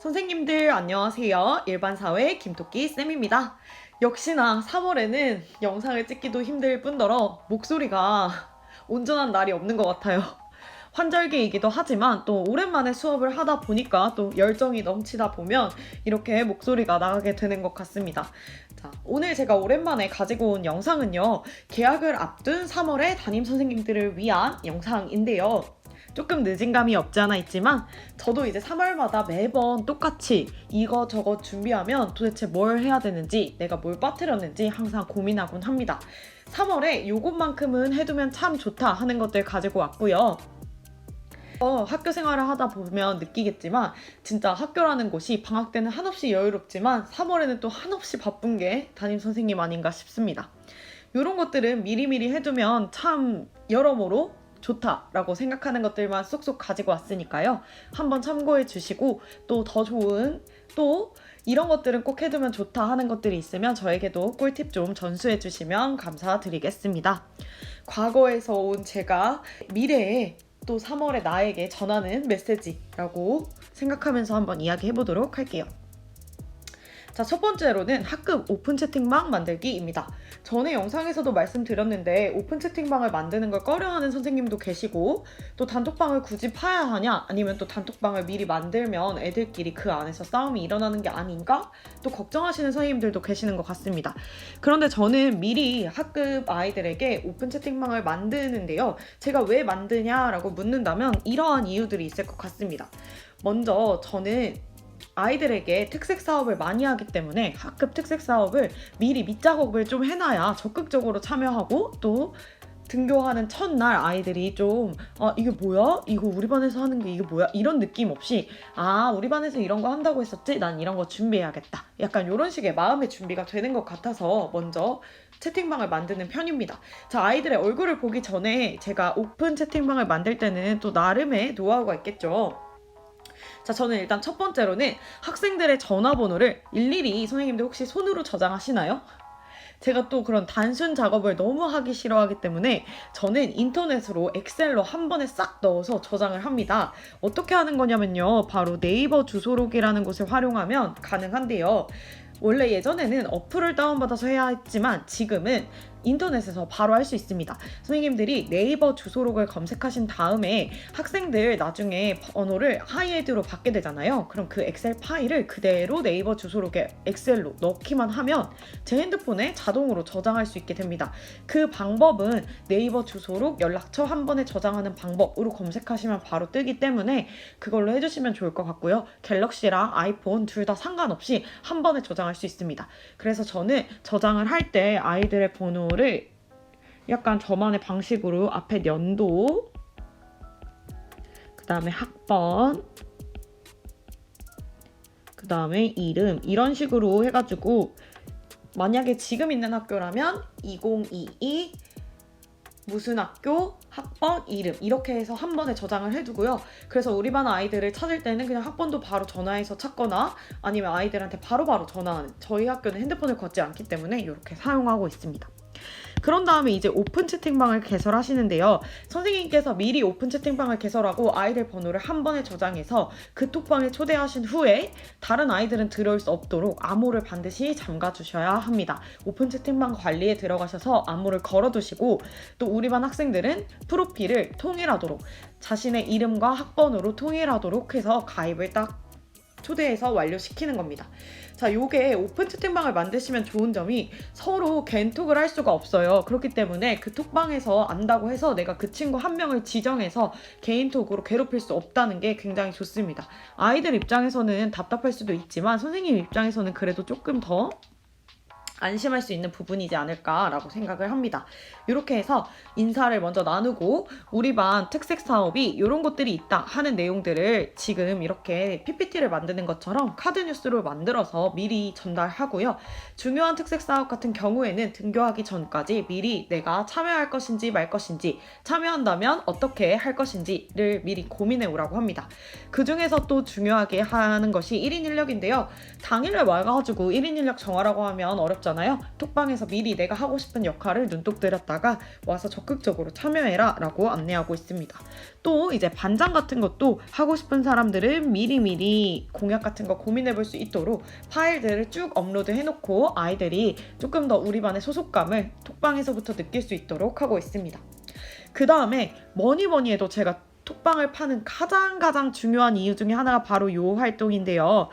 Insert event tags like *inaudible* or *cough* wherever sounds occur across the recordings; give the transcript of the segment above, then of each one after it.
선생님들 안녕하세요. 일반사회 김토끼 쌤입니다. 역시나 3월에는 영상을 찍기도 힘들 뿐더러 목소리가 온전한 날이 없는 것 같아요. 환절기이기도 하지만 또 오랜만에 수업을 하다 보니까 또 열정이 넘치다 보면 이렇게 목소리가 나가게 되는 것 같습니다. 자, 오늘 제가 오랜만에 가지고 온 영상은요. 개학을 앞둔 3월의 담임 선생님들을 위한 영상인데요. 조금 늦은 감이 없지 않아 있지만 저도 이제 3월마다 매번 똑같이 이거 저거 준비하면 도대체 뭘 해야 되는지 내가 뭘 빠뜨렸는지 항상 고민하곤 합니다. 3월에 요것만큼은 해두면 참 좋다 하는 것들 가지고 왔고요. 어, 학교 생활을 하다 보면 느끼겠지만 진짜 학교라는 곳이 방학 때는 한없이 여유롭지만 3월에는 또 한없이 바쁜 게 담임 선생님 아닌가 싶습니다. 이런 것들은 미리미리 해두면 참 여러모로 좋다라고 생각하는 것들만 쏙쏙 가지고 왔으니까요. 한번 참고해 주시고 또 더 좋은 또 이런 것들은 꼭 해두면 좋다 하는 것들이 있으면 저에게도 꿀팁 좀 전수해 주시면 감사드리겠습니다. 과거에서 온 제가 미래에 또 3월에 나에게 전하는 메시지라고 생각하면서 한번 이야기해 보도록 할게요. 자, 첫 번째로는 학급 오픈 채팅방 만들기입니다. 전에 영상에서도 말씀드렸는데 오픈 채팅방을 만드는 걸 꺼려하는 선생님도 계시고 또 단톡방을 굳이 파야 하냐 아니면 또 단톡방을 미리 만들면 애들끼리 그 안에서 싸움이 일어나는 게 아닌가 또 걱정하시는 선생님들도 계시는 것 같습니다. 그런데 저는 미리 학급 아이들에게 오픈 채팅방을 만드는데요. 제가 왜 만드냐라고 묻는다면 이러한 이유들이 있을 것 같습니다. 먼저 저는 아이들에게 특색 사업을 많이 하기 때문에 학급 특색 사업을 미리 밑작업을 좀 해놔야 적극적으로 참여하고 또 등교하는 첫날 아이들이 좀, 아, 이게 뭐야? 이거 우리 반에서 하는 게 이게 뭐야? 이런 느낌 없이, 아, 우리 반에서 이런 거 한다고 했었지? 난 이런 거 준비해야겠다. 약간 이런 식의 마음의 준비가 되는 것 같아서 먼저 채팅방을 만드는 편입니다. 자, 아이들의 얼굴을 보기 전에 제가 오픈 채팅방을 만들 때는 또 나름의 노하우가 있겠죠. 자, 저는 일단 첫 번째로는 학생들의 전화번호를 일일이 선생님들 혹시 손으로 저장하시나요? 제가 또 그런 단순 작업을 너무 하기 싫어하기 때문에 저는 인터넷으로 엑셀로 한 번에 싹 넣어서 저장을 합니다. 어떻게 하는 거냐면요. 바로 네이버 주소록이라는 곳을 활용하면 가능한데요. 원래 예전에는 어플을 다운받아서 해야 했지만 지금은 인터넷에서 바로 할 수 있습니다. 선생님들이 네이버 주소록을 검색하신 다음에 학생들 나중에 번호를 하이헤드로 받게 되잖아요. 그럼 그 엑셀 파일을 그대로 네이버 주소록에 엑셀로 넣기만 하면 제 핸드폰에 자동으로 저장할 수 있게 됩니다. 그 방법은 네이버 주소록 연락처 한 번에 저장하는 방법으로 검색하시면 바로 뜨기 때문에 그걸로 해주시면 좋을 것 같고요. 갤럭시랑 아이폰 둘 다 상관없이 한 번에 저장할 수 있습니다. 그래서 저는 저장을 할 때 아이들의 번호 를 약간 저만의 방식으로 앞에 연도, 그 다음에 학번, 그 다음에 이름 이런 식으로 해가지고 만약에 지금 있는 학교라면 2022 무슨 학교, 학번, 이름 이렇게 해서 한 번에 저장을 해두고요. 그래서 우리 반 아이들을 찾을 때는 그냥 학번도 바로 전화해서 찾거나 아니면 아이들한테 바로바로 전화하는 저희 학교는 핸드폰을 걷지 않기 때문에 이렇게 사용하고 있습니다. 그런 다음에 이제 오픈 채팅방을 개설하시는데요. 선생님께서 미리 오픈 채팅방을 개설하고 아이들 번호를 한 번에 저장해서 그 톡방에 초대하신 후에 다른 아이들은 들어올 수 없도록 암호를 반드시 잠가 주셔야 합니다. 오픈 채팅방 관리에 들어가셔서 암호를 걸어 두시고 또 우리 반 학생들은 프로필을 통일하도록 자신의 이름과 학번으로 통일하도록 해서 가입을 딱 초대해서 완료시키는 겁니다. 자, 요게 오픈 채팅방을 만드시면 좋은 점이 서로 겐톡을 할 수가 없어요. 그렇기 때문에 그 톡방에서 안다고 해서 내가 그 친구 한 명을 지정해서 개인톡으로 괴롭힐 수 없다는 게 굉장히 좋습니다. 아이들 입장에서는 답답할 수도 있지만 선생님 입장에서는 그래도 조금 더 안심할 수 있는 부분이지 않을까라고 생각을 합니다. 이렇게 해서 인사를 먼저 나누고 우리 반 특색 사업이 이런 것들이 있다 하는 내용들을 지금 이렇게 PPT를 만드는 것처럼 카드 뉴스로 만들어서 미리 전달하고요. 중요한 특색 사업 같은 경우에는 등교하기 전까지 미리 내가 참여할 것인지 말 것인지 참여한다면 어떻게 할 것인지를 미리 고민해 오라고 합니다. 그 중에서 또 중요하게 하는 것이 1인 인력인데요. 당일날 와가지고 1인 인력 정하라고 하면 어렵지 거잖아요. 톡방에서 미리 내가 하고 싶은 역할을 눈독 들였다가 와서 적극적으로 참여해라 라고 안내하고 있습니다. 또 이제 반장 같은 것도 하고 싶은 사람들은 미리미리 공약 같은 거 고민해 볼 수 있도록 파일들을 쭉 업로드 해놓고 아이들이 조금 더 우리 반의 소속감을 톡방에서부터 느낄 수 있도록 하고 있습니다. 그 다음에 뭐니 뭐니 해도 제가 톡방을 파는 가장 가장 중요한 이유 중에 하나가 바로 요 활동인데요.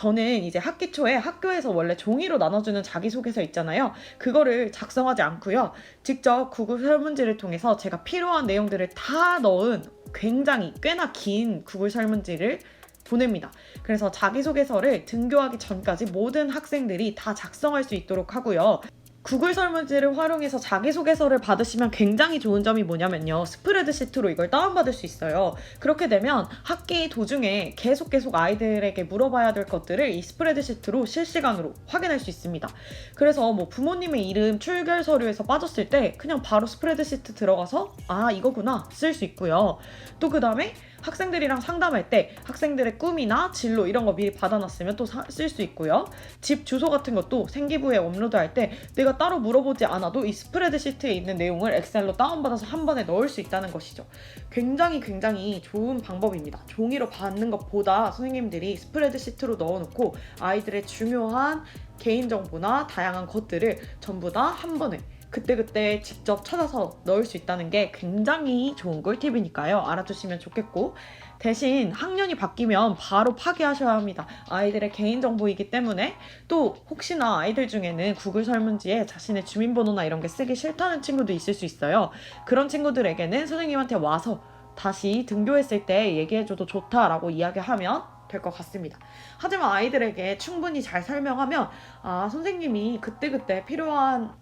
저는 이제 학기 초에 학교에서 원래 종이로 나눠주는 자기소개서 있잖아요. 그거를 작성하지 않고요. 직접 구글 설문지를 통해서 제가 필요한 내용들을 다 넣은 굉장히 꽤나 긴 구글 설문지를 보냅니다. 그래서 자기소개서를 등교하기 전까지 모든 학생들이 다 작성할 수 있도록 하고요. 구글 설문지를 활용해서 자기소개서를 받으시면 굉장히 좋은 점이 뭐냐면요. 스프레드시트로 이걸 다운받을 수 있어요. 그렇게 되면 학기 도중에 계속 계속 아이들에게 물어봐야 될 것들을 이 스프레드시트로 실시간으로 확인할 수 있습니다. 그래서 뭐 부모님의 이름 출결 서류에서 빠졌을 때 그냥 바로 스프레드시트 들어가서 아 이거구나 쓸 수 있고요. 또 그 다음에 학생들이랑 상담할 때 학생들의 꿈이나 진로 이런 거 미리 받아놨으면 또 쓸 수 있고요. 집 주소 같은 것도 생기부에 업로드할 때 내가 따로 물어보지 않아도 이 스프레드 시트에 있는 내용을 엑셀로 다운받아서 한 번에 넣을 수 있다는 것이죠. 굉장히 굉장히 좋은 방법입니다. 종이로 받는 것보다 선생님들이 스프레드 시트로 넣어놓고 아이들의 중요한 개인정보나 다양한 것들을 전부 다 한 번에 그때그때 직접 찾아서 넣을 수 있다는 게 굉장히 좋은 꿀팁이니까요. 알아두시면 좋겠고. 대신 학년이 바뀌면 바로 파기하셔야 합니다. 아이들의 개인정보이기 때문에 또 혹시나 아이들 중에는 구글 설문지에 자신의 주민번호나 이런 게 쓰기 싫다는 친구도 있을 수 있어요. 그런 친구들에게는 선생님한테 와서 다시 등교했을 때 얘기해줘도 좋다라고 이야기하면 될 것 같습니다. 하지만 아이들에게 충분히 잘 설명하면 아 선생님이 그때그때 필요한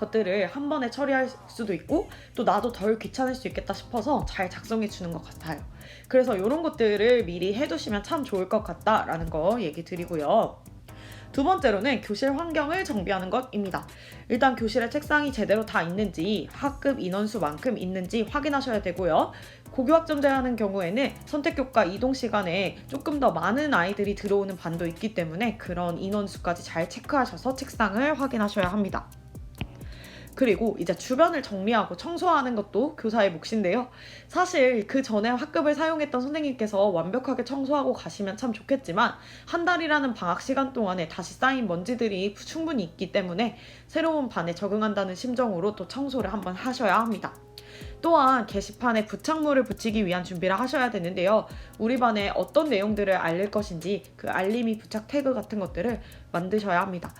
것들을 한 번에 처리할 수도 있고 또 나도 덜 귀찮을 수 있겠다 싶어서 잘 작성해 주는 것 같아요. 그래서 이런 것들을 미리 해두시면 참 좋을 것 같다라는 거 얘기 드리고요. 두 번째로는 교실 환경을 정비하는 것입니다. 일단 교실에 책상이 제대로 다 있는지 학급 인원수만큼 있는지 확인하셔야 되고요. 고교학점제하는 경우에는 선택교과 이동 시간에 조금 더 많은 아이들이 들어오는 반도 있기 때문에 그런 인원수까지 잘 체크하셔서 책상을 확인하셔야 합니다. 그리고 이제 주변을 정리하고 청소하는 것도 교사의 몫인데요. 사실 그 전에 학급을 사용했던 선생님께서 완벽하게 청소하고 가시면 참 좋겠지만 한 달이라는 방학 시간 동안에 다시 쌓인 먼지들이 충분히 있기 때문에 새로운 반에 적응한다는 심정으로 또 청소를 한번 하셔야 합니다. 또한 게시판에 부착물을 붙이기 위한 준비를 하셔야 되는데요. 우리 반에 어떤 내용들을 알릴 것인지 그 알림이 부착 태그 같은 것들을 만드셔야 합니다.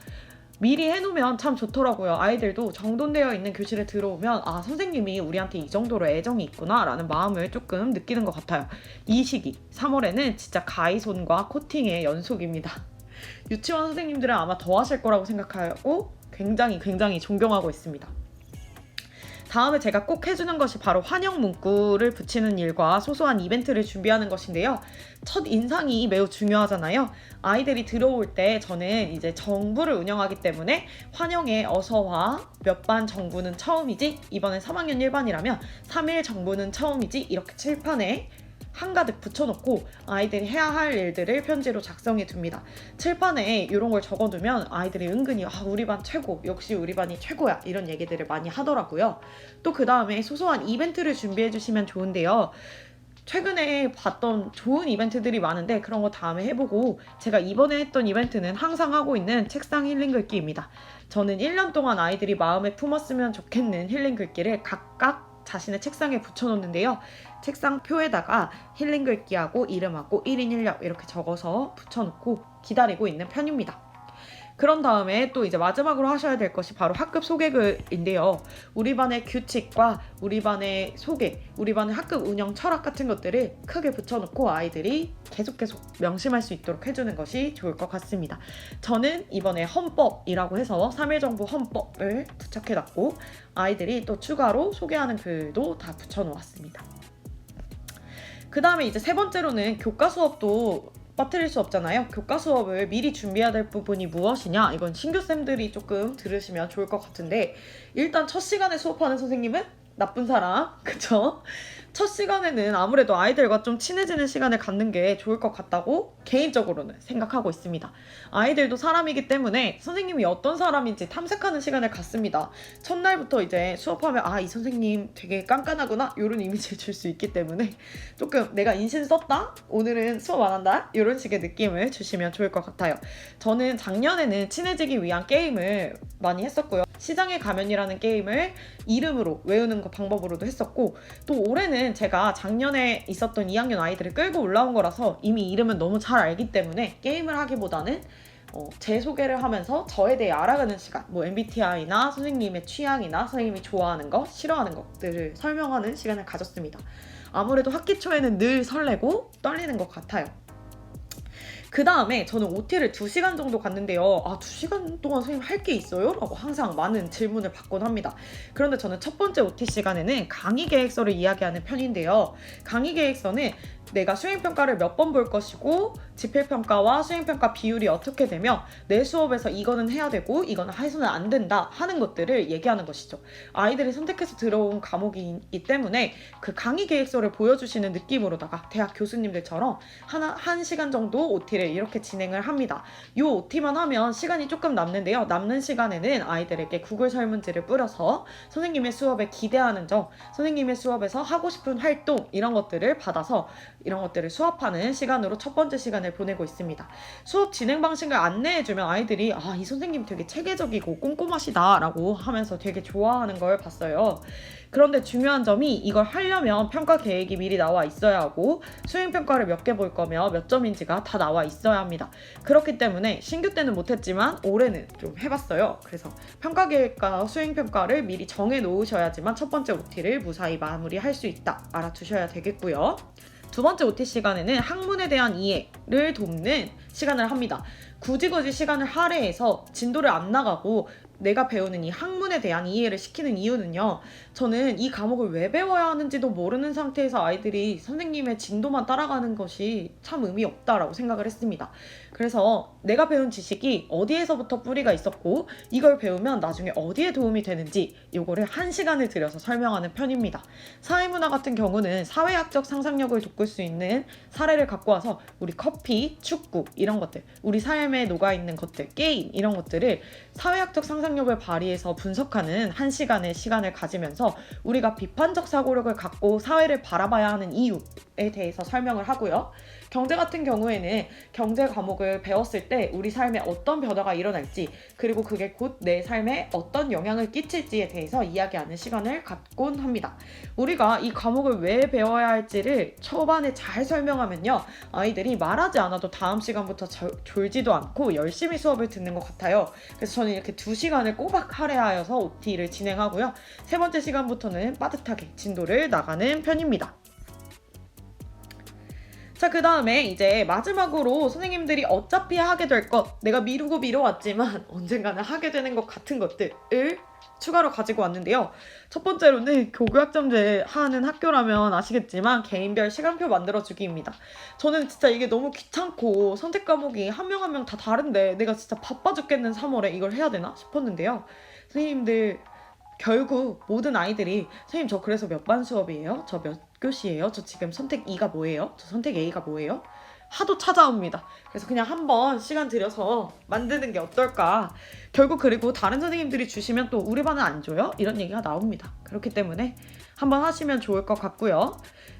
미리 해놓으면 참 좋더라고요. 아이들도 정돈되어 있는 교실에 들어오면 아 선생님이 우리한테 이 정도로 애정이 있구나라는 마음을 조금 느끼는 것 같아요. 이 시기 3월에는 진짜 가이손과 코팅의 연속입니다. 유치원 선생님들은 아마 더 하실 거라고 생각하고 굉장히 굉장히 존경하고 있습니다. 다음에 제가 꼭 해주는 것이 바로 환영 문구를 붙이는 일과 소소한 이벤트를 준비하는 것인데요. 첫 인상이 매우 중요하잖아요. 아이들이 들어올 때 저는 이제 정부를 운영하기 때문에 환영에 어서와 몇 반 정부는 처음이지 이번엔 3학년 1반이라면 3일 정부는 처음이지 이렇게 칠판에 한가득 붙여놓고 아이들이 해야 할 일들을 편지로 작성해 둡니다. 칠판에 이런 걸 적어두면 아이들이 은근히 아 우리 반 최고 역시 우리 반이 최고야 이런 얘기들을 많이 하더라고요. 또 그 다음에 소소한 이벤트를 준비해 주시면 좋은데요. 최근에 봤던 좋은 이벤트들이 많은데 그런 거 다음에 해보고 제가 이번에 했던 이벤트는 항상 하고 있는 책상 힐링 글기입니다. 저는 1년 동안 아이들이 마음에 품었으면 좋겠는 힐링 글귀를 각각 자신의 책상에 붙여놓는데요. 책상 표에다가 힐링 글귀하고 이름하고 1인 1력 이렇게 적어서 붙여놓고 기다리고 있는 편입니다. 그런 다음에 또 이제 마지막으로 하셔야 될 것이 바로 학급 소개글인데요. 우리 반의 규칙과 우리 반의 소개, 우리 반의 학급 운영 철학 같은 것들을 크게 붙여놓고 아이들이 계속 계속 명심할 수 있도록 해주는 것이 좋을 것 같습니다. 저는 이번에 헌법이라고 해서 3일 정부 헌법을 부착해놨고 아이들이 또 추가로 소개하는 글도 다 붙여놓았습니다. 그 다음에 이제 세 번째로는 교과 수업도 빠뜨릴 수 없잖아요. 교과 수업을 미리 준비해야 될 부분이 무엇이냐? 이건 신규쌤들이 조금 들으시면 좋을 것 같은데 일단 첫 시간에 수업하는 선생님은 나쁜 사람, *laughs* 그쵸? 첫 시간에는 아무래도 아이들과 좀 친해지는 시간을 갖는 게 좋을 것 같다고 개인적으로는 생각하고 있습니다. 아이들도 사람이기 때문에 선생님이 어떤 사람인지 탐색하는 시간을 갖습니다. 첫날부터 이제 수업하면 아, 이 선생님 되게 깐깐하구나. 이런 이미지를 줄 수 있기 때문에 조금 내가 인신 썼다? 오늘은 수업 안 한다? 이런 식의 느낌을 주시면 좋을 것 같아요. 저는 작년에는 친해지기 위한 게임을 많이 했었고요. 시장의 가면이라는 게임을 이름으로 외우는 거 방법으로도 했었고 또 올해는 제가 작년에 있었던 2학년 아이들을 끌고 올라온 거라서 이미 이름은 너무 잘 알기 때문에 게임을 하기보다는 어, 제 소개를 하면서 저에 대해 알아가는 시간, 뭐 MBTI나 선생님의 취향이나 선생님이 좋아하는 것, 싫어하는 것들을 설명하는 시간을 가졌습니다. 아무래도 학기 초에는 늘 설레고 떨리는 것 같아요. 그 다음에 저는 OT를 2시간 정도 갔는데요. 아, 2시간 동안 선생님 할 게 있어요? 라고 항상 많은 질문을 받곤 합니다. 그런데 저는 첫 번째 OT 시간에는 강의 계획서를 이야기하는 편인데요. 강의 계획서는 내가 수행평가를 몇 번 볼 것이고 지필평가와 수행평가 비율이 어떻게 되며 내 수업에서 이거는 해야 되고 이거는 해서는 안 된다 하는 것들을 얘기하는 것이죠. 아이들이 선택해서 들어온 과목이기 때문에 그 강의 계획서를 보여주시는 느낌으로다가 대학 교수님들처럼 하나, 한 시간 정도 OT를 이렇게 진행을 합니다. 이 OT만 하면 시간이 조금 남는데요. 남는 시간에는 아이들에게 구글 설문지를 뿌려서 선생님의 수업에 기대하는 점, 선생님의 수업에서 하고 싶은 활동 이런 것들을 받아서 이런 것들을 수업하는 시간으로 첫 번째 시간을 보내고 있습니다. 수업 진행 방식을 안내해주면 아이들이 아, 이 선생님 되게 체계적이고 꼼꼼하시다 라고 하면서 되게 좋아하는 걸 봤어요. 그런데 중요한 점이 이걸 하려면 평가 계획이 미리 나와 있어야 하고 수행 평가를 몇 개 볼 거며 몇 점인지가 다 나와 있어야 합니다. 그렇기 때문에 신규 때는 못했지만 올해는 좀 해봤어요. 그래서 평가 계획과 수행 평가를 미리 정해 놓으셔야지만 첫 번째 OT를 무사히 마무리할 수 있다 알아두셔야 되겠고요. 두 번째 OT 시간에는 학문에 대한 이해를 돕는 시간을 합니다. 굳이 굳이 시간을 할애해서 진도를 안 나가고 내가 배우는 이 학문에 대한 이해를 시키는 이유는요. 저는 이 과목을 왜 배워야 하는지도 모르는 상태에서 아이들이 선생님의 진도만 따라가는 것이 참 의미 없다라고 생각을 했습니다. 그래서 내가 배운 지식이 어디에서부터 뿌리가 있었고 이걸 배우면 나중에 어디에 도움이 되는지 이거를 한 시간을 들여서 설명하는 편입니다. 사회문화 같은 경우는 사회학적 상상력을 돋굴 수 있는 사례를 갖고 와서 우리 커피, 축구 이런 것들, 우리 삶에 녹아 있는 것들, 게임 이런 것들을 사회학적 상상력을 발휘해서 분석하는 한 시간의 시간을 가지면서 우리가 비판적 사고력을 갖고 사회를 바라봐야 하는 이유에 대해서 설명을 하고요. 경제 같은 경우에는 경제 과목을 배웠을 때 우리 삶에 어떤 변화가 일어날지 그리고 그게 곧 내 삶에 어떤 영향을 끼칠지에 대해서 이야기하는 시간을 갖곤 합니다. 우리가 이 과목을 왜 배워야 할지를 초반에 잘 설명하면요. 아이들이 말하지 않아도 다음 시간부터 저- 졸지도 않고 열심히 수업을 듣는 것 같아요. 그래서 저는 이렇게 두 시간을 꼬박 할애하여서 OT를 진행하고요. 세 번째 시간부터는 빠듯하게 진도를 나가는 편입니다. 자, 그 다음에 이제 마지막으로 선생님들이 어차피 하게 될 것, 내가 미루고 미뤄왔지만 *laughs* 언젠가는 하게 되는 것 같은 것들을 추가로 가지고 왔는데요. 첫 번째로는 교구학점제 하는 학교라면 아시겠지만 개인별 시간표 만들어주기입니다. 저는 진짜 이게 너무 귀찮고 선택 과목이 한 명 한 명 다 다른데 내가 진짜 바빠 죽겠는 3월에 이걸 해야 되나 싶었는데요. 선생님들 결국 모든 아이들이 선생님 저 그래서 몇 반 수업이에요? 저 몇 교시예요? 저 지금 선택 2가 뭐예요? 저 선택 A가 뭐예요? 하도 찾아옵니다. 그래서 그냥 한번 시간 들여서 만드는 게 어떨까. 결국 그리고 다른 선생님들이 주시면 또 우리 반은 안 줘요? 이런 얘기가 나옵니다. 그렇기 때문에 한번 하시면 좋을 것 같고요.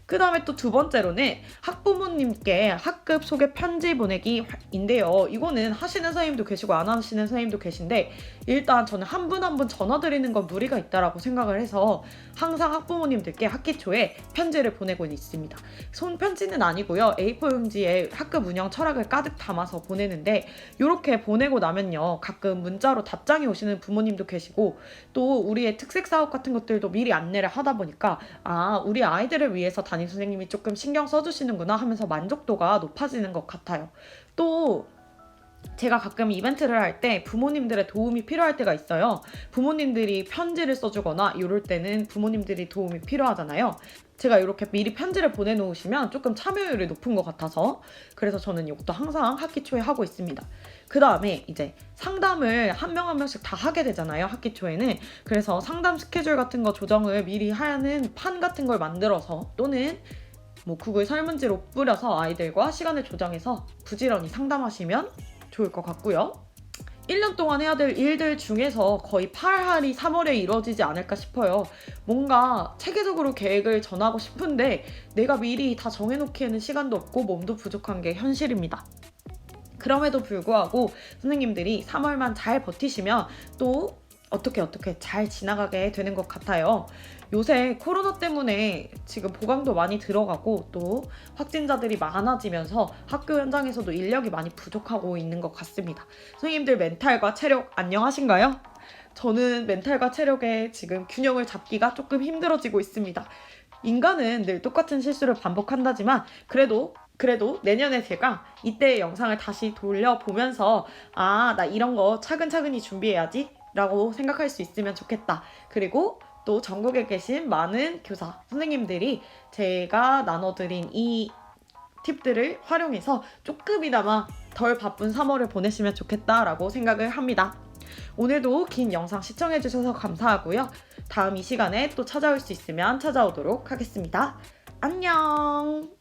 그 다음에 또 두 번째로는 학부모님께 학급 소개 편지 보내기인데요. 이거는 하시는 선생님도 계시고 안 하시는 선생님도 계신데 일단 저는 한 분 한 분 전화 드리는 건 무리가 있다라고 생각을 해서 항상 학부모님들께 학기 초에 편지를 보내고 있습니다. 손 편지는 아니고요. A4 용지에 학급 운영 철학을 가득 담아서 보내는데 이렇게 보내고 나면요. 가끔 문자로 답장이 오시는 부모님도 계시고 또 우리의 특색 사업 같은 것들도 미리 안내를 하다 보니까 아, 우리 아이들을 위해서 담임 선생님이 조금 신경 써주시는구나 하면서 만족도가 높아지는 것 같아요. 또 제가 가끔 이벤트를 할 때 부모님들의 도움이 필요할 때가 있어요. 부모님들이 편지를 써주거나 이럴 때는 부모님들이 도움이 필요하잖아요. 제가 이렇게 미리 편지를 보내놓으시면 조금 참여율이 높은 것 같아서 그래서 저는 이것도 항상 학기 초에 하고 있습니다. 그 다음에 이제 상담을 한 명한 명씩 다 하게 되잖아요. 학기 초에는 그래서 상담 스케줄 같은 거 조정을 미리 하는 판 같은 걸 만들어서 또는 뭐 구글 설문지로 뿌려서 아이들과 시간을 조정해서 부지런히 상담하시면 좋을 것 같고요. 1년 동안 해야 될 일들 중에서 거의 8할이 3월에 이루어지지 않을까 싶어요. 뭔가 체계적으로 계획을 전하고 싶은데 내가 미리 다 정해놓기에는 시간도 없고 몸도 부족한 게 현실입니다. 그럼에도 불구하고 선생님들이 3월만 잘 버티시면 또 어떻게 어떻게 잘 지나가게 되는 것 같아요. 요새 코로나 때문에 지금 보강도 많이 들어가고 또 확진자들이 많아지면서 학교 현장에서도 인력이 많이 부족하고 있는 것 같습니다. 선생님들 멘탈과 체력 안녕하신가요? 저는 멘탈과 체력의 지금 균형을 잡기가 조금 힘들어지고 있습니다. 인간은 늘 똑같은 실수를 반복한다지만 그래도 그래도 내년에 제가 이때의 영상을 다시 돌려보면서 아, 나 이런 거 차근차근히 준비해야지 라고 생각할 수 있으면 좋겠다. 그리고 또 전국에 계신 많은 교사, 선생님들이 제가 나눠드린 이 팁들을 활용해서 조금이나마 덜 바쁜 3월을 보내시면 좋겠다라고 생각을 합니다. 오늘도 긴 영상 시청해주셔서 감사하고요. 다음 이 시간에 또 찾아올 수 있으면 찾아오도록 하겠습니다. 안녕!